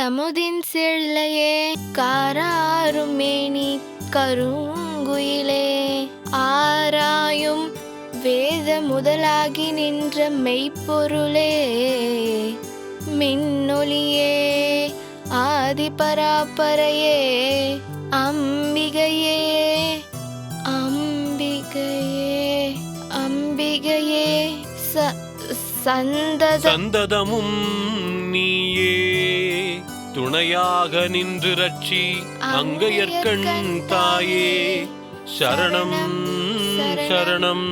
தெல்லமுதின் செள்ளையே காராரும் மேனி கருங்குயிலே ஆராயும் வேத முதலாகி நின்ற மெய்ப்பொருளே மின்னொலியே ஆதிபராபரையே அம்பிகையே அம்பிகையே அம்பிகையே ச சந்தத சந்ததமும் நீயே துணையாக நின்று ரட்சி அங்கையர்கண் தாயே. சரணம் சரணம்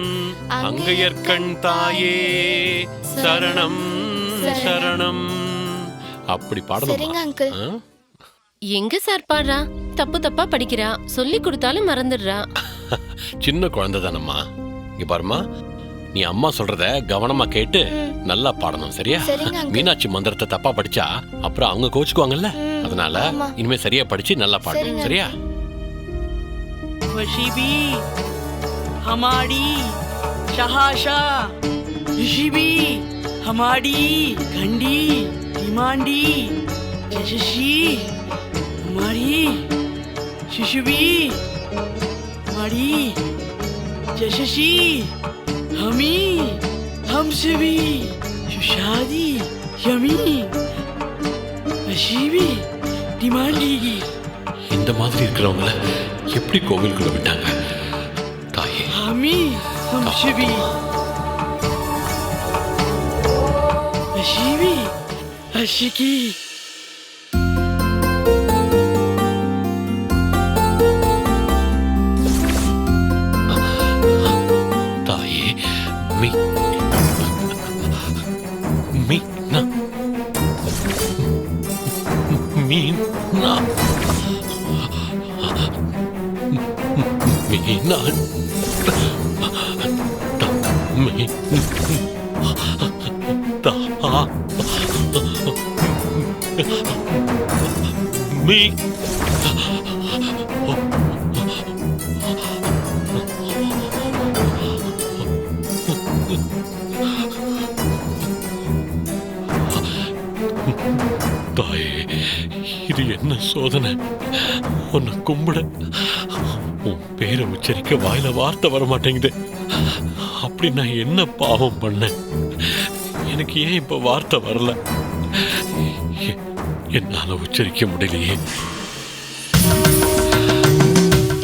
அங்கையர்கண் தாயே. சரணம் சரணம். அப்படி பாடணும்? அங்கிள். எங்க சார் பாடுறா? தப்பு தப்பா படிக்கிறா. சொல்லி கொடுத்தாலும் மறந்துடுறா. சின்ன குழந்தை தானம்மா. இங்க பாருமா நீ அம்மா சொல்றத கவனமா கேட்டு நல்லா பாடணும் சரியா? மீனாட்சி மந்திரத்தை தப்பா படிச்சா அப்புறம் அவங்க கோச்சுக்குவாங்கல்ல? அதனால ஆமா. இனிமே சரியா படிச்சு நல்லா பாடணும் சரியா? வஷிபி ஹமாடி ஷஹாஷா. ரிஷிபி ஹமாடி கண்டி டிமாண்டி யசஷி குமாரி சிஷுபி மடி யசஷி हमी हमसबी सुशादी यमी वशीबी डिमांडी இந்த மாதிரி இருக்கிறவங்கள எப்படி கோவிலுக்குள்ள விட்டாங்க தாயே हामी हम शिवी शिवी மீனா மீ தா மீ தாயே இது என்ன சோதனை? உன்னை கும்பிட உன் பேரை உச்சரிக்க வாயில வார்த்தை வர மாட்டேங்குது. அப்படி நான் என்ன பாவம் பண்ணேன்? எனக்கு ஏன் இப்ப வார்த்தை வரல? என்னால உச்சரிக்க முடியலையே.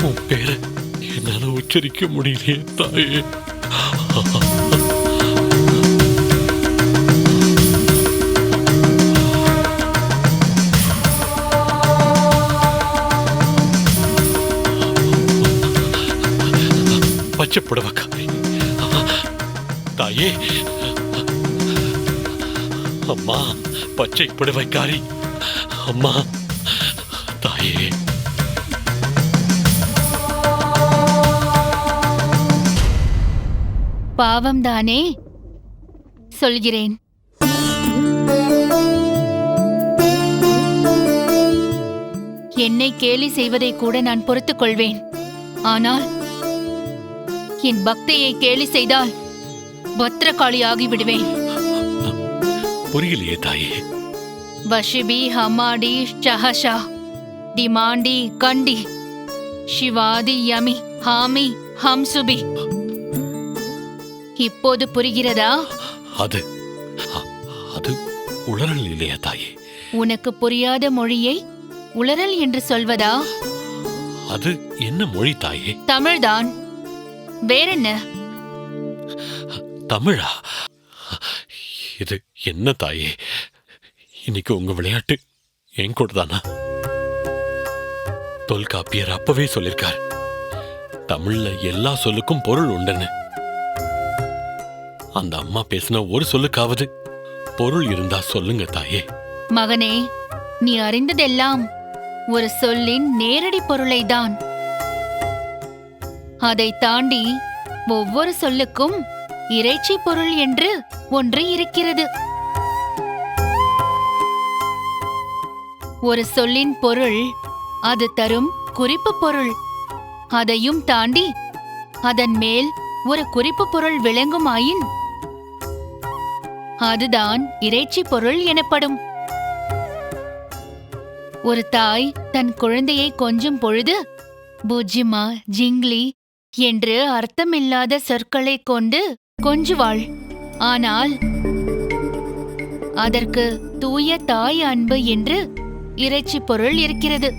உன் பேரை என்னால உச்சரிக்க முடியலையே தாயே. பச்சை தாயே. அம்மா பச்சை புடவைக்காரி அம்மா தாயே. பாவம்தானே? சொல்கிறேன். என்னை கேலி செய்வதை கூட நான் பொறுத்துக் கொள்வேன் ஆனால் என் பக்தியை கேலி செய்தால் பத்திரகாளி ஆகி விடுவேன் புரியலையே தாயே. வஷிபி ஹமாடி ஷஹஷா டிமாண்டி கண்டி சிவாதி யமி ஹாமி ஹம்சுபி. இப்போது புரிகிறதா? அது அது உளறல் இல்லையா தாயே. உனக்கு புரியாத மொழியை உளறல் என்று சொல்வதா? அது என்ன மொழி தாயே? தமிழ்தான். வேறென்ன? தமிழா? இது என்ன தாயே? இன்னைக்கு உங்க விளையாட்டு என் கூட தானா தொல்காப்பியர் அப்பவே சொல்லிருக்கார். தமிழ்ல எல்லா சொல்லுக்கும் பொருள் உண்டுன்னு. அந்த அம்மா பேசின ஒரு சொல்லுக்காவது பொருள் இருந்தா சொல்லுங்க தாயே. மகனே நீ அறிந்ததெல்லாம் ஒரு சொல்லின் நேரடி பொருளைதான். அதை தாண்டி ஒவ்வொரு சொல்லுக்கும் இறைச்சி பொருள் என்று ஒன்று இருக்கிறது. ஒரு சொல்லின் பொருள் அது தரும் குறிப்பு பொருள். அதையும் தாண்டி அதன் மேல் ஒரு குறிப்பு பொருள் விளங்குமாயின்? அதுதான் இறைச்சி பொருள் எனப்படும். ஒரு தாய் தன் குழந்தையை கொஞ்சும் பொழுது பூஜ்யமா ஜிங்லி என்று அர்த்தமில்லாத சொற்களைக் கொண்டு கொஞ்சுவாள். ஆனால் அதற்கு தூய தாய் அன்பு என்று இறைச்சி பொருள் இருக்கிறது.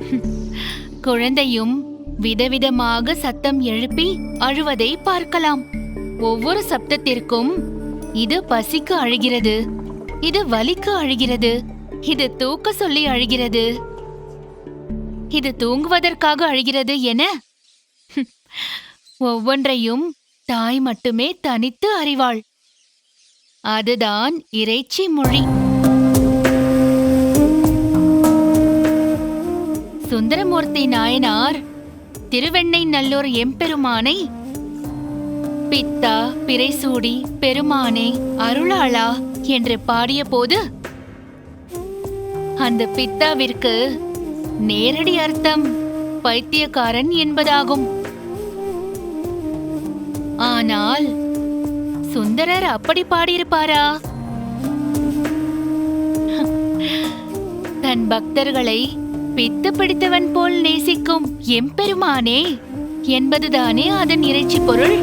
குழந்தையும் விதவிதமாக சத்தம் எழுப்பி அழுவதை பார்க்கலாம். ஒவ்வொரு சப்தத்திற்கும் இது பசிக்கு அழுகிறது இது வலிக்கு அழுகிறது இது தூக்க சொல்லி அழுகிறது. இது தூங்குவதற்காக அழுகிறது என? ஒவ்வொன்றையும் தாய் மட்டுமே தனித்து அறிவாள். அதுதான் இறைச்சி மொழி. சுந்தரமூர்த்தி நாயனார் திருவெண்ணை நல்லூர் எம்பெருமானை பித்தா பிறைசூடி பெருமானே அருளாளா என்று பாடிய போது அந்த பித்தாவிற்கு நேரடி அர்த்தம். பைத்தியக்காரன் என்பதாகும். ஆனால் சுந்தரர் அப்படி பாடியிருப்பாரா? தன் பக்தர்களை பித்து பிடித்தவன் போல் நேசிக்கும் எம்பெருமானே என்பதுதானே அதன் இறைச்சி பொருள்?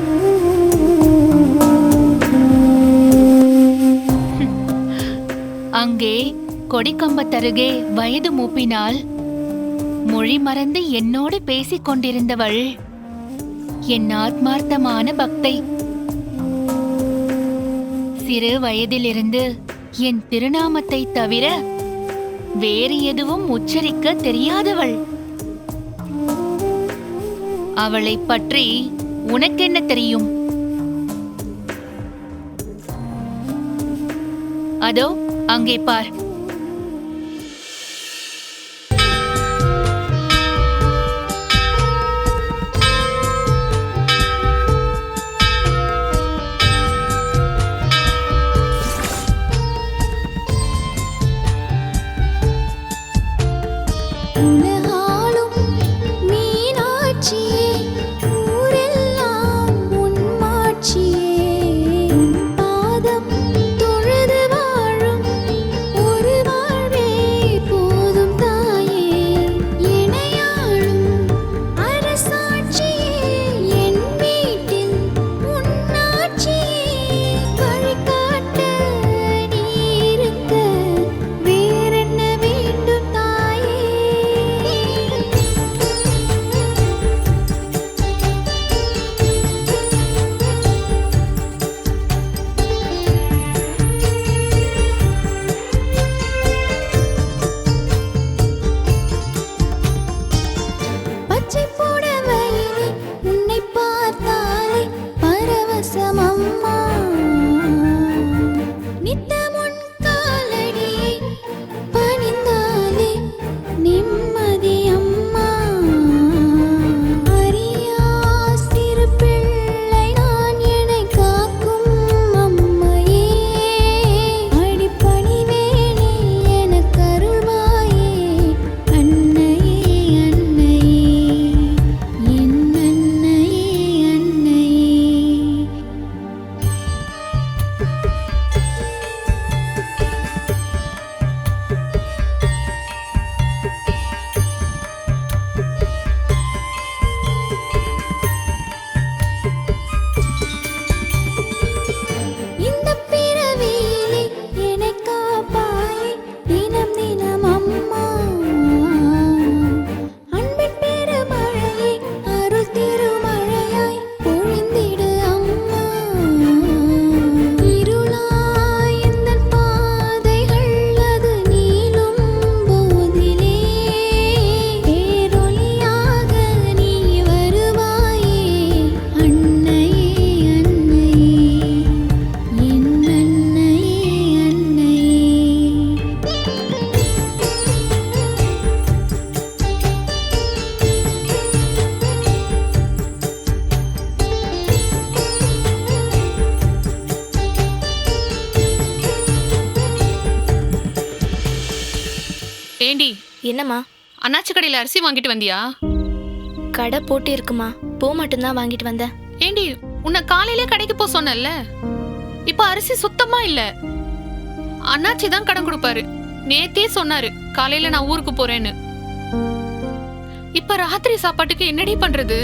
அங்கே கொடிக்கம்பத்தருகே வயது மூப்பினால் மொழி மறந்து என்னோடு பேசிக் கொண்டிருந்தவள் என் ஆத்மார்த்தமான பக்தை. சிறு வயதிலிருந்து என் திருநாமத்தை தவிர வேறு எதுவும் உச்சரிக்க தெரியாதவள். அவளைப் பற்றி உனக்கென்ன தெரியும்? அதோ அங்கே பார். அண்ணாச்சி கடையில அரிசி வாங்கிட்டு வந்தியா? கடை போட்டு இருக்குமா. பூ மட்டும்தான் வாங்கிட்டு வந்தேன் ஏண்டி உன்னை காலையிலே கடைக்கு போ சொன்னேன்ல. இப்ப அரிசி சுத்தமா இல்ல. அண்ணாச்சி தான் கடன் கொடுப்பாரு. நேத்தே சொன்னாரு காலையில நான் ஊருக்கு போறேன்னு. இப்ப ராத்திரி சாப்பாட்டுக்கு என்னடி பண்றது?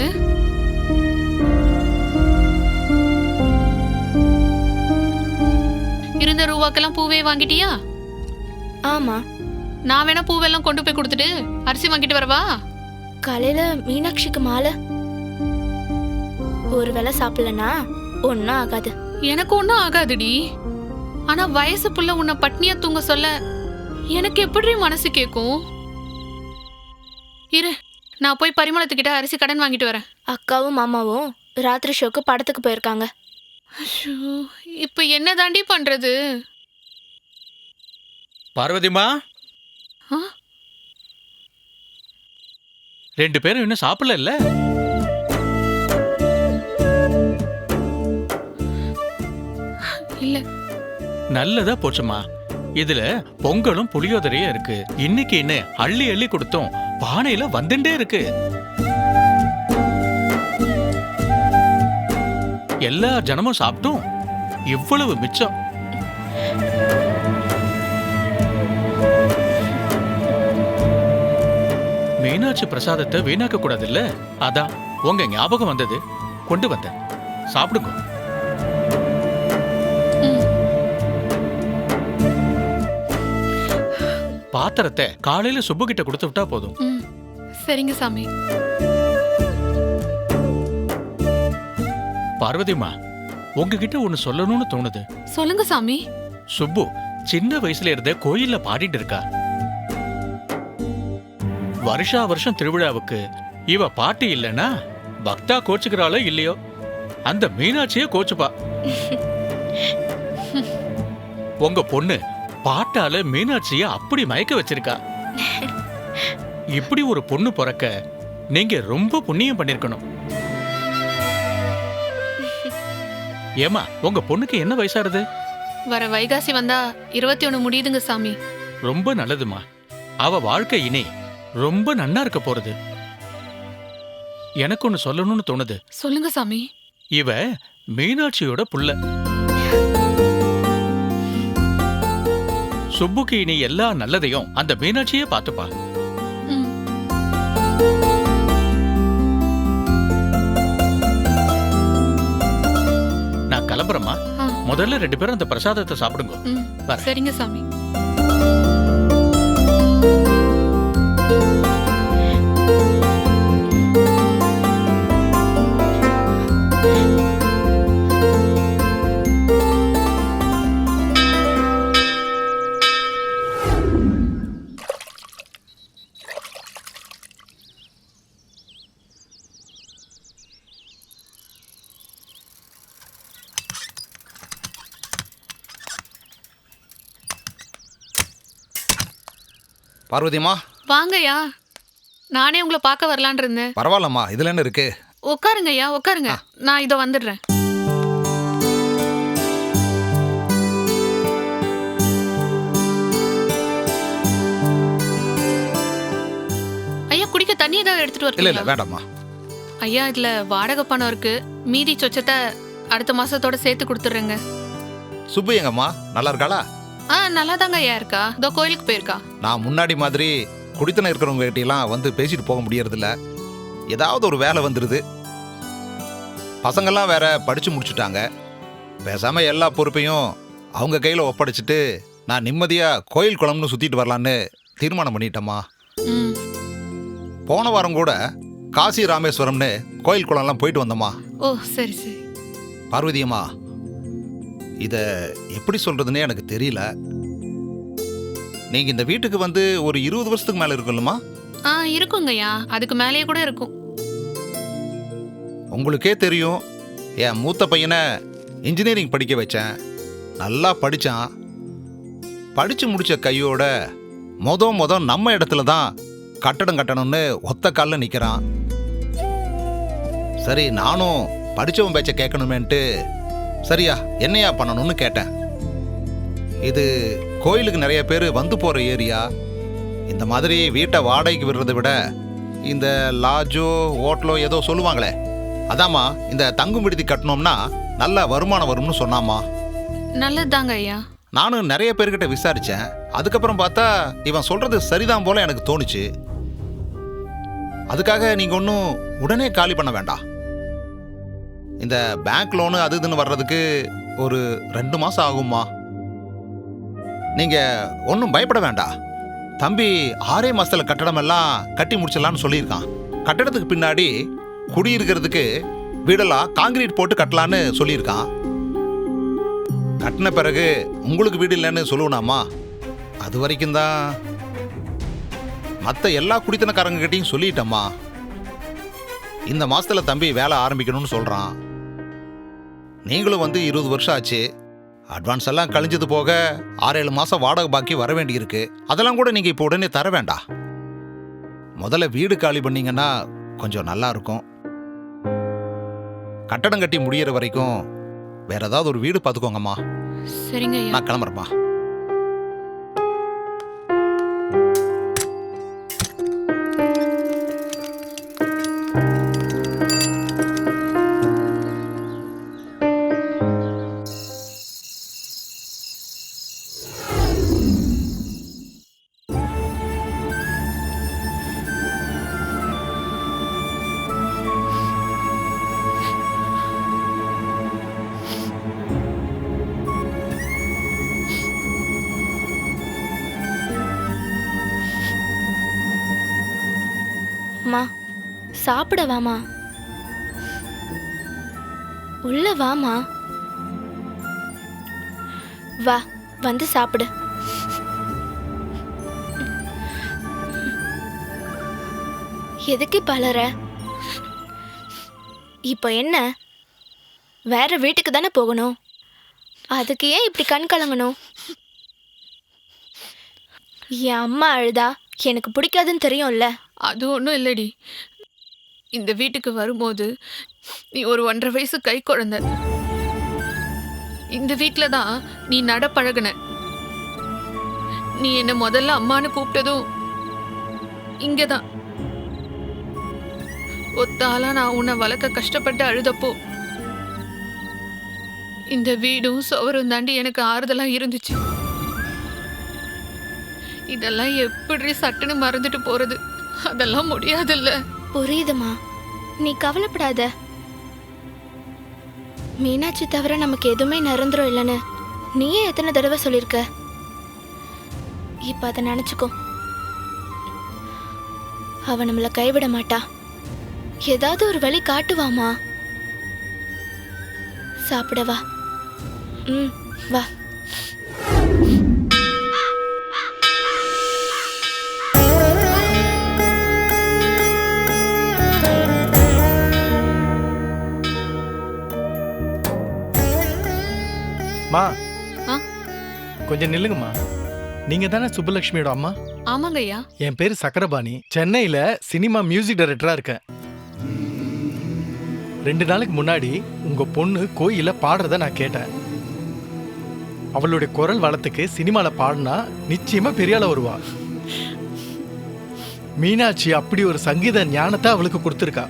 இருந்த ரூபாக்கெல்லாம் பூவே வாங்கிட்டியா? ஆமா. நான் வேணா பூவெல்லாம் கொண்டு போய் கொடுத்துட்டு அரிசி வாங்கிட்டு வரவா? காலையில மீனாட்சிக்கு மாலை. ஒரு வேளை சாப்பிடலனா ஒன்றும் ஆகாது. எனக்கு ஒன்றும் ஆகாதுடி. ஆனா வயசு புள்ள உன்னை பட்னியா தூங்க சொல்ல எனக்கு எப்படி மனசு கேட்கும் இரு நான் போய் பரிமளத்துக்கிட்ட அரிசி கடன் வாங்கிட்டு வரேன். அக்காவும் மாமாவும் ராத்திரி ஷோக்கு படத்துக்கு போயிருக்காங்க. இப்ப என்ன தாண்டி பண்றது? பார்வதிமா? ரெண்டு பேரும் இன்னும் சாப்பிடல இல்ல இல்ல. நல்லதா போச்சுமா. இதுல பொங்கலும் புளியோதரையும் இருக்கு. இன்னைக்கு என்ன அள்ளி அள்ளி கொடுத்தோம். பானையில வந்துட்டே இருக்கு. எல்லா ஜனமும் சாப்பிட்டும். இவ்வளவு மிச்சம். மீனாட்சி பிரசாதத்தை வீணாக்க கூடாதுல்ல? அதான் உங்க ஞாபகம் வந்தது. கொண்டு வந்தேன் சாப்பிடுங்க. பாத்திரத்தை காலையில சுப்பு கிட்ட கொடுத்து விட்டா போதும். சரிங்க சாமி. பார்வதிமா உங்ககிட்ட ஒன்னு சொல்லணும்னு தோணுது. சொல்லுங்க சாமி. சுப்பு சின்ன வயசுல இருந்தே கோயில்ல பாடிட்டு இருக்கா. வருஷா வருஷம் திருவிழாவுக்கு இவ பாட்டு இல்லைன்னா பக்தா கோச்சுக்கிறாளோ இல்லையோ? அந்த மீனாட்சியே கோச்சுப்பா. உங்க பொண்ணு பாட்டால மீனாட்சிய அப்படி மயக்க வச்சிருக்கா. இப்படி ஒரு பொண்ணு பிறக்க நீங்க ரொம்ப புண்ணியம் பண்ணிருக்கணும். ஏமா உங்க பொண்ணுக்கு என்ன வயசாருது வர வைகாசி வந்தா இருபத்தி ஒண்ணு முடியுதுங்க சாமி. ரொம்ப நல்லதுமா. அவ வாழ்க்கை இனி ரொம்ப நன்னா இருக்க போறது. எனக்கு ஒன்னு சொல்லணும்னு தோணுது. சொல்லுங்க சாமி. இவ மீனாட்சியோட புள்ள. சுப்புக்கு இனி எல்லா நல்லதையும் அந்த மீனாட்சியே பார்த்துப்பா. நான் கிளம்புறேம்மா. முதல்ல ரெண்டு பேரும் அந்த பிரசாதத்தை சாப்பிடுங்க. சரிங்க சாமி. பார்வதிமா வாங்கய்யா. நானே உங்களை பார்க்க வரலான் இருந்தேன். பரவாயில்லம்மா இதுல என்ன இருக்கு? உட்காருங்கய்யா உட்காருங்க. நான் இதோ வந்துடுறேன். ஐயா குடிக்க தண்ணி ஏதாவது எடுத்துட்டு இல்ல இல்ல வரீங்களா வேண்டாம்மா. ஐயா இதுல வாடகை பணம் இருக்கு. மீதி சொச்சத்தை அடுத்த மாசத்தோட சேர்த்து கொடுத்துட்றேங்க. சுப்பு எங்கம்மா? நல்லா இருக்காளா? ஆ நல்லா ஐயா இருக்கா. இதோ கோயிலுக்கு போயிருக்கா. நான் முன்னாடி மாதிரி குடித்தனம் இருக்கிறவங்க கிட்டலாம் வந்து பேசிட்டு போக முடியறதில்ல. ஏதாவது ஒரு வேலை வந்துடுது பசங்கெல்லாம் வேற படிச்சு முடிச்சுட்டாங்க. பேசாம எல்லா பொறுப்பையும் அவங்க கையில ஒப்படைச்சிட்டு நான் நிம்மதியா கோயில் குளம்னு சுத்திட்டு வரலான்னு தீர்மானம் பண்ணிட்டேம்மா. போன வாரம் கூட காசி ராமேஸ்வரம்னு கோயில் குளம்லாம் போயிட்டு வந்தோம்மா. ஓ சரி சரி. பார்வதியம்மா இத எப்படி சொல்றதுன்னே எனக்கு தெரியல. நீங்க இந்த வீட்டுக்கு வந்து ஒரு இருபது வருஷத்துக்கு மேல இருக்குல்லம்மா ஆ இருக்குங்கய்யா. அதுக்கு மேலேயே கூட இருக்கும். உங்களுக்கே தெரியும். என் மூத்த பையனை இன்ஜினியரிங் படிக்க வச்சேன். நல்லா படிச்சான். படிச்சு முடிச்ச கையோட மொத மொத நம்ம இடத்துல தான் கட்டடம் கட்டணும்னு ஒத்த காலில் நிற்கிறான் சரி நானும் படிச்சவன் பேச்ச கேட்கணுமேன்ட்டு சரியா என்னையா பண்ணணும்னு கேட்டேன். இது கோயிலுக்கு நிறைய பேர் வந்து போகிற ஏரியா. இந்த மாதிரி வீட்டை வாடகைக்கு விடுறதை விட இந்த லாஜோ ஹோட்டலோ ஏதோ சொல்லுவாங்களே. அதாம்மா இந்த தங்கும் விடுதி கட்டினோம்னா நல்ல வருமானம் வரும்னு சொன்னாம்மா. நல்லதுதாங்க ஐயா. நானும் நிறைய பேர்கிட்ட விசாரிச்சேன். அதுக்கப்புறம் பார்த்தா இவன் சொல்றது சரிதான் போல எனக்கு தோணுச்சு. அதுக்காக நீங்க ஒன்றும் உடனே காலி பண்ண வேண்டாம். இந்த பேங்க் லோனு அது இதுன்னு வர்றதுக்கு ஒரு ரெண்டு மாசம் ஆகும்மா. நீங்கள் ஒன்றும் பயப்பட வேண்டாம். தம்பி ஆறே மாதத்தில் கட்டடமெல்லாம் கட்டி முடிச்சிடலான்னு சொல்லியிருக்கான். கட்டடத்துக்கு பின்னாடி குடியிருக்கிறதுக்கு வீடெல்லாம் காங்கிரீட் போட்டு கட்டலான்னு சொல்லியிருக்கான். கட்டின பிறகு உங்களுக்கு வீடு இல்லைன்னு சொல்லுவனாமா அது வரைக்கும் தான் மற்ற எல்லா குடித்தனக்காரங்ககிட்டையும் சொல்லிட்டம்மா. இந்த மாதத்தில் தம்பி வேலை ஆரம்பிக்கணும்னு சொல்கிறான் நீங்களும் வந்து இருபது வருஷம் ஆச்சு. அட்வான்ஸ் எல்லாம் கழிஞ்சது போக ஆறு ஏழு மாசம் வாடகை பாக்கி வர வேண்டியிருக்கு. அதெல்லாம் கூட நீங்க இப்போ உடனே தர வேண்டாம் முதல்ல வீடு காலி பண்ணீங்கன்னா கொஞ்சம் நல்லா இருக்கும். கட்டடம் கட்டி முடியிற வரைக்கும் வேற ஏதாவது ஒரு வீடு பார்த்துக்கோங்கம்மா சரிங்க நான் கிளம்புறேம்மா. வாமா. சாப்பிட வாமா. உள்ள வாமா. வா வந்து சாப்பிடு. எதுக்கு பலற? இப்போ என்ன? வேற வீட்டுக்கு தானே போகணும்? அதுக்கு ஏன் இப்படி கண் கலங்கணும்? என் அம்மா அழுதா? எனக்கு பிடிக்காதுன்னு தெரியும்ல. அது ஒன்றும் இல்லைடி. இந்த வீட்டுக்கு வரும்போது நீ ஒரு ஒன்றரை வயசு கை குழந்தை. இந்த வீட்டில் தான் நீ நட பழகுன. நீ என்னை முதல்ல அம்மான்னு கூப்பிட்டதும் இங்கே தான் ஒத்தாலா நான் உன்னை வளர்க்க கஷ்டப்பட்டு அழுதப்போ இந்த வீடும் சுவரும் தாண்டி எனக்கு ஆறுதலாக இருந்துச்சு. இதெல்லாம் எப்படி சட்டுன்னு மறந்துட்டு போகிறது அதெல்லாம் முடியாதுல்ல. புரியுதுமா. நீ கவலைப்படாத. மீனாட்சி தவிர நமக்கு எதுவுமே நிரந்தரம் இல்லைன்னு நீயே எத்தனை தடவை சொல்லியிருக்க? இப்ப அதை நினைச்சுக்கோ. அவ நம்மள கைவிட மாட்டா. ஏதாவது ஒரு வழி காட்டுவாமா சாப்பிட வா. ம் வா. மா? கொஞ்சம் நில்லுங்கம்மா. நீங்க தானே சுப்புலட்சுமியோட அம்மா? ஆமாங்க ஐயா என் பேர் சக்கரபாணி. சென்னையில சினிமா மியூசிக் டைரக்டரா இருக்கேன். ரெண்டு நாளைக்கு முன்னாடி உங்க பொண்ணு கோயில பாடுறத நான் கேட்டேன். அவளுடைய குரல் வளத்துக்கு சினிமால பாடினா நிச்சயமா பெரிய ஆளா வருவா. மீனாட்சி அப்படி ஒரு சங்கீத ஞானத்தை அவளுக்கு கொடுத்துருக்கா.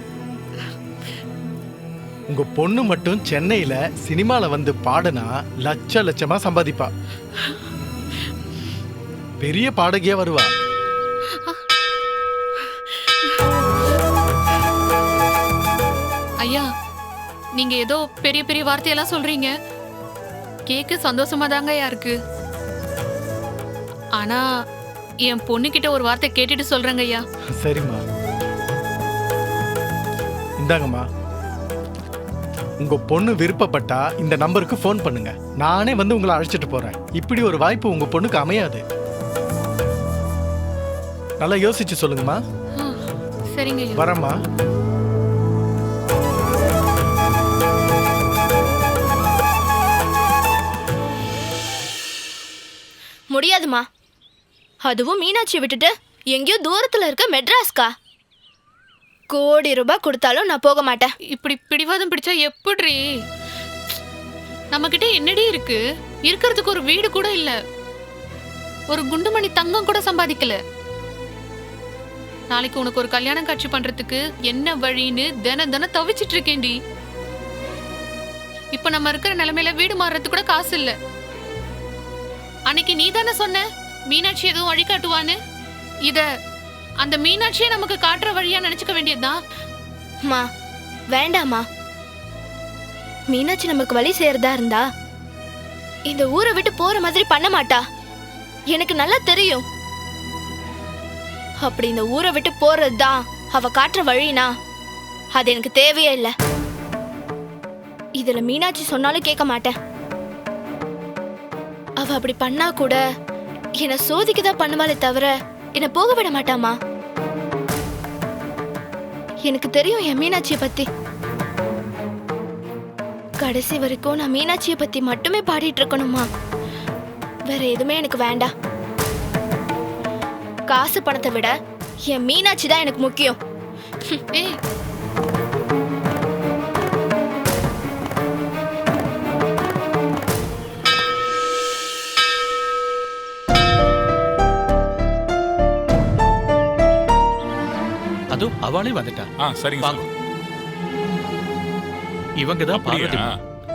உங்க பொண்ணு மட்டும் சென்னையில சினிமால வந்து பாடுனா லட்ச லட்சமா சம்பாதிப்பா. பெரிய பாடகியா வருவா. ஐயா நீங்க ஏதோ பெரிய பெரிய வார்த்தையெல்லாம் சொல்றீங்க. கேட்க சந்தோஷமா தாங்க இருக்கு. ஆனா என் பொண்ணுகிட்ட ஒரு வார்த்தை கேட்டுட்டு சொல்றேங்க ஐயா சரிம்மா. இந்தாங்கம்மா. உங்க பொண்ணு விருப்பப்பட்டா இந்த நம்பருக்கு ஃபோன் பண்ணுங்க. நானே வந்து உங்களை அழைச்சிட்டு போறேன். இப்படி ஒரு வாய்ப்பு உங்க பொண்ணுக்கு அமையாது. நல்லா யோசிச்சு சொல்லுங்கம்மா. சரிங்க வரேம்மா. முடியாதுமா அதுவும் மீனாட்சி விட்டுட்டு எங்கேயோ தூரத்துல இருக்க மெட்ராஸ்கா கோடி ரூபாய் கொடுத்தாலும் நான் போக மாட்டேன். இப்படி பிடிவாதம் பிடிச்சா எப்படி நம்ம கிட்ட என்னடி இருக்கு? இருக்கிறதுக்கு ஒரு வீடு கூட இல்ல. ஒரு குண்டுமணி தங்கம் கூட சம்பாதிக்கல. நாளைக்கு உனக்கு ஒரு கல்யாணம் காட்சி பண்றதுக்கு என்ன வழின்னு தின தினம் தவிச்சிட்டு இருக்கேன்டி. இப்ப நம்ம இருக்கிற நிலைமையில வீடு மாறுறதுக்கு கூட காசு இல்ல. அன்னைக்கு நீ தானே சொன்ன? மீனாட்சி எதுவும் வழிகாட்டுவான்னு? இத அந்த மீனாட்சியை நமக்கு காட்டுற வழியா நினைச்சுக்க வேண்டியதுதான் மா வேண்டாம்மா. மீனாட்சி நமக்கு வழி செய்யறதா இருந்தா இந்த ஊரை விட்டு போற மாதிரி பண்ண மாட்டா. எனக்கு நல்லா தெரியும். அப்படி இந்த ஊரை விட்டு போறது தான் அவ காட்டுற வழினா அது எனக்கு தேவையே இல்லை. இதுல மீனாட்சி சொன்னாலும் கேட்க மாட்டேன். அவ அப்படி பண்ணா கூட என்னை சோதிக்க தான் பண்ணுவாளே தவிர என்னை போக விட மாட்டாமா எனக்கு தெரியும் என் மீனாட்சியை பத்தி. கடைசி வரைக்கும் நான் மீனாட்சியை பத்தி மட்டுமே பாடிட்டு இருக்கணுமா வேற எதுவுமே எனக்கு வேண்டாம். காசு பணத்தை விட என் மீனாட்சி தான் எனக்கு முக்கியம். ஏய். அவளே வந்துட்டா ஆ சரிங்க வாங்க. இவங்க தான் அப்படியா? பார்வதி.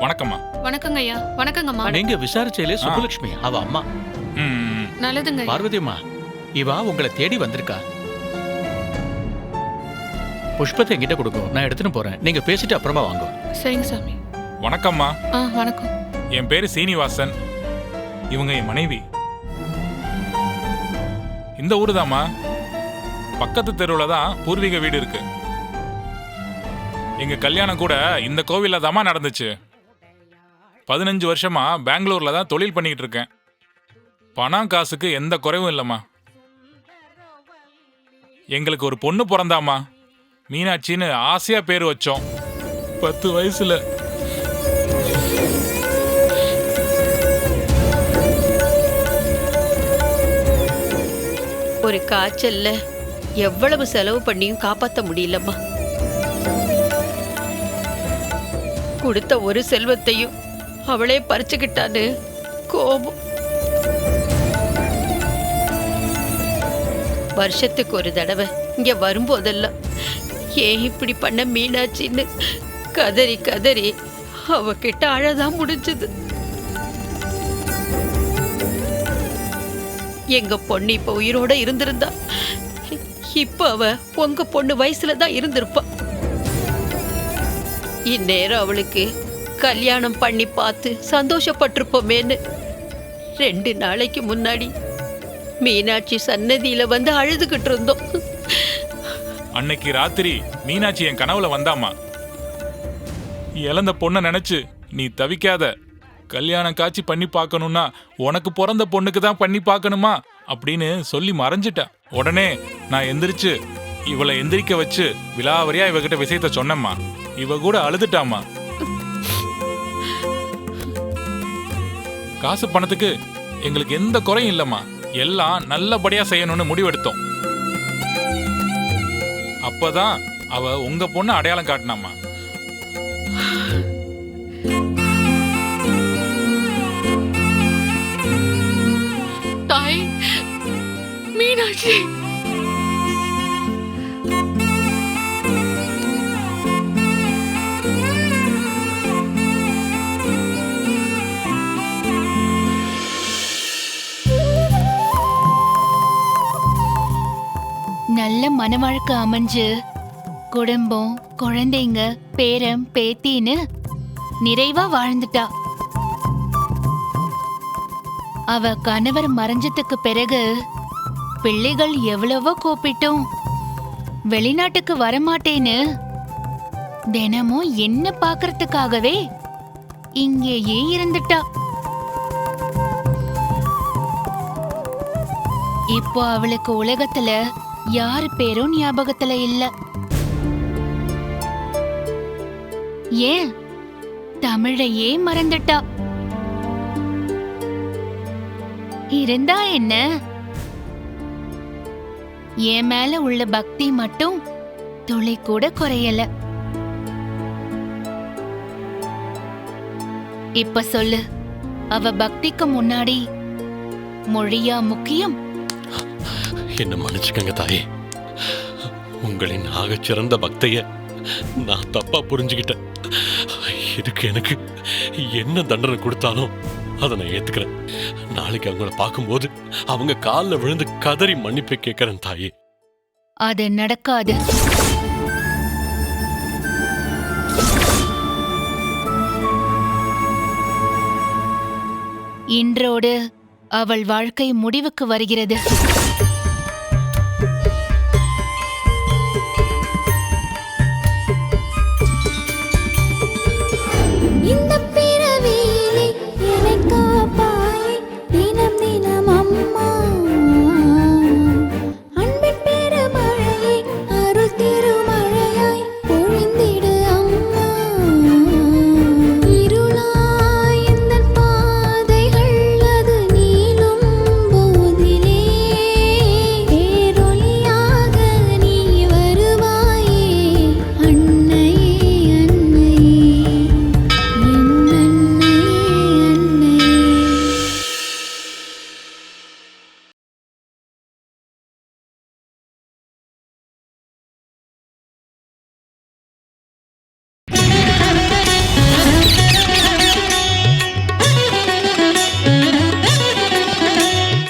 வணக்கம்மா. வணக்கங்க ஐயா வணக்கங்கம்மா. நீங்க விசாரிச்சையிலே சுப்புலட்சுமி அவ அம்மா. ம், நல்லதுங்க. ஐயா. பார்வதிம்மா இவா உங்களை தேடி வந்திருக்கா. புஷ்பத்தை என்கிட்ட கொடுக்கும் நான் எடுத்துன்னு போறேன். நீங்க பேசிட்டு அப்புறமா வாங்க. சரிங்க சாமி. வணக்கம்மா. ஆ வணக்கம். என் பேரு சீனிவாசன். இவங்க என் மனைவி. இந்த ஊரு தாம்மா பக்கத்து தெருவில் தான் பூர்வீக வீடு இருக்கு. எங்க கல்யாணம் கூட இந்த கோவிலில் தாம்மா நடந்துச்சு. பதினஞ்சு வருஷமா பெங்களூர்ல தான் தொழில் பண்ணிக்கிட்டு இருக்கேன். பணம் காசுக்கு எந்த குறைவும் இல்லைம்மா. எங்களுக்கு ஒரு பொண்ணு பிறந்தாம்மா. மீனாட்சின்னு ஆசையா பேர் வச்சோம். பத்து வயசுல. ஒரு காய்ச்சல்ல எவ்வளவு செலவு பண்ணியும் காப்பாற்ற முடியலம்மா. கொடுத்த ஒரு செல்வத்தையும் அவளே பறிச்சுக்கிட்டான்னு கோபம். வருஷத்துக்கு ஒரு தடவை இங்க வரும்போதெல்லாம் ஏன் இப்படி பண்ண மீனாட்சின்னு கதறி கதறி அவகிட்ட அழதான் முடிஞ்சது. எங்க பொண்ணு இப்ப உயிரோட இருந்திருந்தா இப்ப அவ உங்க பொண்ணு வயசுல தான் இருந்திருப்பா. இந்நேரம் அவளுக்கு கல்யாணம் பண்ணி பார்த்து சந்தோஷப்பட்டிருப்போமேன்னு ரெண்டு நாளைக்கு முன்னாடி மீனாட்சி சன்னதியில வந்து அழுதுகிட்டு இருந்தோம். அன்னைக்கு ராத்திரி மீனாட்சி என் கனவுல வந்தாமா இழந்த பொண்ணை நினைச்சு நீ தவிக்காத. கல்யாணம் காட்சி பண்ணி பார்க்கணும்னா உனக்கு பிறந்த பொண்ணுக்கு தான் பண்ணி பார்க்கணுமா? அப்படின்னு சொல்லி மறைஞ்சிட்டா. உடனே நான் எந்திரிச்சு இவளை எந்திரிக்க வச்சு விலாவரியா இவகிட்ட விஷயத்த சொன்னேம்மா. இவ கூட அழுதுட்டாமா காசு பணத்துக்கு எங்களுக்கு எந்த குறையும் இல்லம்மா. எல்லாம் நல்லபடியா செய்யணும்னு முடிவெடுத்தோம். அப்பதான் அவ உங்க பொண்ணு அடையாளம் காட்டினாமா தாய் மீனாட்சி. நல்ல மனவாழ்க்கை அமைஞ்சு குடும்பம் குழந்தைங்க பேரம் பேத்தின்னு நிறைவா வாழ்ந்துட்டா. அவ கணவர் மறைஞ்சதுக்கு பிறகு பிள்ளைகள் எவ்வளவோ கூப்பிட்டோம். வெளிநாட்டுக்கு வரமாட்டேன்னு. தினமும் என்ன பார்க்கறதுக்காகவே இங்கேயே இருந்துட்டா. இப்போ அவளுக்கு உலகத்துல யார் பேரும் ஞாபகத்துல இல்ல. ஏன்? தமிழையே மறந்துட்டா. இருந்தா என்ன? என் மேல உள்ள பக்தி மட்டும் துளி கூட குறையல. இப்ப சொல்லு அவ பக்திக்கு முன்னாடி மொழியா முக்கியம்? என்ன மன்னிச்சுக்கங்க தாயே. உங்களின் ஆகச்சிறந்த பக்தைய நான் தப்பா புரிஞ்சுக்கிட்டேன். இதுக்கு எனக்கு என்ன தண்டனை கொடுத்தாலும் அதை நான் ஏத்துக்கிறேன். நாளைக்கு அவங்கள பார்க்கும்போது அவங்க காலில் விழுந்து கதறி மன்னிப்பு கேட்கிறேன் தாயே. அது நடக்காது. இன்றோடு அவள் வாழ்க்கை முடிவுக்கு வருகிறது.